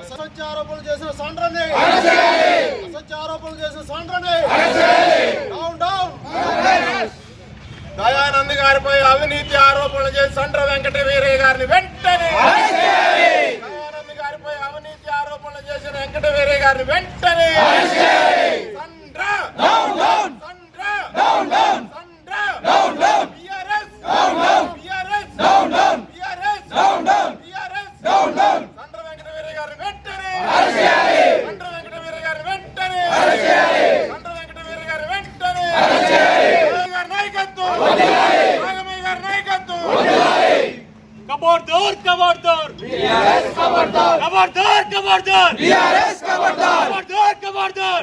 అసత్య ఆరోపణలు చేసిన సాండ్రని. అసత్య ఆరోపణలు చేసిన సాండ్రని. డౌన్ డౌన్ దయానంద్ గారిపై అవినీతి ఆరోపణలు చేసి సండ్ర వెంకట వీరయ్య గారిని వెంటనే దయానంద్ గారిపై అవినీతి ఆరోపణలు చేసిన వెంకట వీరయ్య గారిని వెంటనే సండ్ర సండ్ర సండ్ర బిఆర్ఎస్ బిఆర్ఎస్ బిఆర్ఎస్ బిఆర్ఎస్ సండ్ర వెంకట వీరయ్య గారిని వెంటనే సండ్ర వెంకట వీరయ్య గారిని వెంటనే సండ్ర వెంకట వీరయ్య గారిని వెంటనే నాగమయ్య గారి నాయకత్వం నాగమయ్య గారి నాయకత్వం खबरदार खबरदार खबरदार खबरदार खबरदार खबरदार खबरदार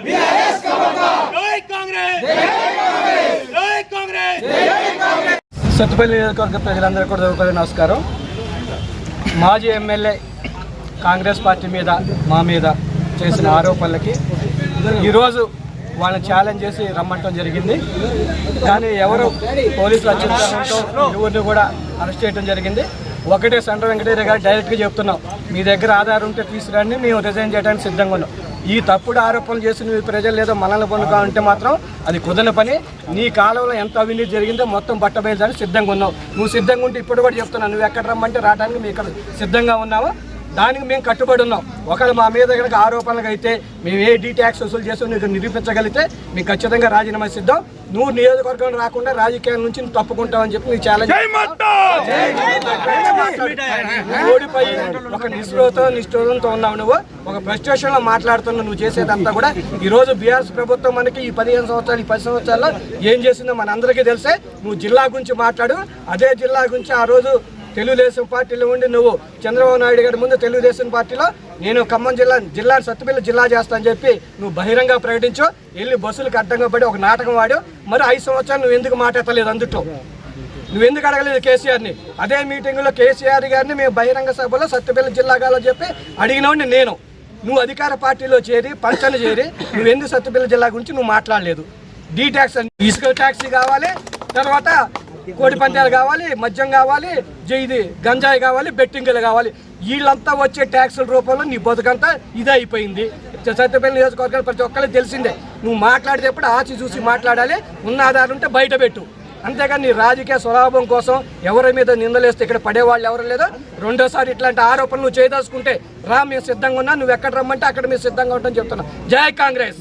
जय कांग्रेस जय कांग्रेस సత్తుపల్లి నియోజకవర్గ ప్రజలందరూ కూడా ఒకరి నమస్కారం మాజీ ఎమ్మెల్యే కాంగ్రెస్ పార్టీ మీద మా మీద చేసిన ఆరోపణలకి ఈరోజు వాళ్ళని ఛాలెంజ్ చేసి రమ్మంటం జరిగింది కానీ ఎవరు పోలీసులు అత్యంతంతో ఎవరిని కూడా అరెస్ట్ చేయడం జరిగింది ఒకటే సెంటర్ వెంకటేశ్వర గారు డైరెక్ట్గా చెప్తున్నాం. మీ దగ్గర ఆధారం ఉంటే తీసుకురండి మేము రిజైన్ చేయడానికి సిద్ధంగా ఉన్నాం. ఈ తప్పుడు ఆరోపణలు చేసిన ప్రజలు లేదో మనల్ని పొందుగా ఉంటే మాత్రం అది కుదరని పని. నీ కాలంలో ఎంత అవినీతి జరిగిందో మొత్తం బట్టబయలుదానికి సిద్ధంగా ఉన్నావు. నువ్వు సిద్ధంగా ఉంటే ఇప్పుడు కూడా చెప్తున్నావు నువ్వు ఎక్కడ రమ్మంటే రావడానికి మేము ఇక్కడ సిద్ధంగా ఉన్నావు దానికి మేము కట్టుబడి ఉన్నాం. ఒకవేళ మా మీద కనుక ఆరోపణలు అయితే మేము ఏ డీ ట్యాక్స్ వసూలు చేసి నీకు నిరూపించగలిగితే మేము ఖచ్చితంగా రాజీనామా సిద్ధం నువ్వు నియోజకవర్గం రాకుండా రాజకీయాల నుంచి నువ్వు తప్పుకుంటావని చెప్పి నీ ఛాలెంజ్ ఓడిపోయి ఒక నిస్పృహతో నిష్ఠూరంతో ఉన్నావు నువ్వు. ఒక ఫ్రస్ట్రేషన్లో మాట్లాడుతున్నావు నువ్వు చేసేదంతా కూడా. ఈ రోజు బీఆర్ఎస్ ప్రభుత్వం మనకి ఈ పదిహేను సంవత్సరాలు ఈ పది సంవత్సరాల్లో ఏం చేసిందో మన అందరికీ తెలిసే. నువ్వు జిల్లా గురించి మాట్లాడు. అదే జిల్లా గురించి ఆ రోజు తెలుగుదేశం పార్టీలో ఉండి నువ్వు చంద్రబాబు నాయుడు గారి ముందు తెలుగుదేశం పార్టీలో నేను ఖమ్మం జిల్లా జిల్లా సత్తుపల్లి జిల్లా చేస్తా అని చెప్పి నువ్వు బహిరంగ ప్రకటించు. వెళ్ళి బస్సులకు అడ్డంగా పడి ఒక నాటకం వాడు మరి ఐదు సంవత్సరాలు నువ్వు ఎందుకు మాట్లాడలేదు అందుట్లో? నువ్వు ఎందుకు అడగలేదు కేసీఆర్ని? అదే మీటింగ్లో కేసీఆర్ గారిని మేము బహిరంగ సభలో సత్యపల్లి జిల్లాలో చెప్పి అడిగినవాడిని నేను. నువ్వు అధికార పార్టీలో చేరి పంచన చేరి నువ్వు ఎందుకు సత్తుపల్లి జిల్లా గురించి నువ్వు మాట్లాడలేదు? డీ ట్యాక్స్ అని ఇసుక ట్యాక్సీ కావాలి. తర్వాత కోడి పందాలు కావాలి మద్యం కావాలి జై ఇది గంజాయి కావాలి బెట్టింగ్లు కావాలి. వీళ్ళంతా వచ్చే ట్యాక్సుల రూపంలో నీ బతుకంతా ఇదే అయిపోయింది. సత్యపల్లి నియోజకవర్గాలు ప్రతి ఒక్కరికి తెలిసిందే. నువ్వు మాట్లాడేటప్పుడు ఆచి చూసి మాట్లాడాలి ఉన్న ఆధారం ఉంటే బయట పెట్టు. అంతేగాని నీ రాజకీయ స్వలాభం కోసం ఎవరి మీద నిందలేస్తే ఇక్కడ పడేవాళ్ళు ఎవరు లేదో రెండోసారి ఇట్లాంటి ఆరోపణలు నువ్వు చేయదలుచుకుంటే రా మేము సిద్ధంగా ఉన్నా నువ్వు ఎక్కడ రమ్మంటే అక్కడ మేము సిద్ధంగా ఉంటామని చెప్తున్నా. జై కాంగ్రెస్!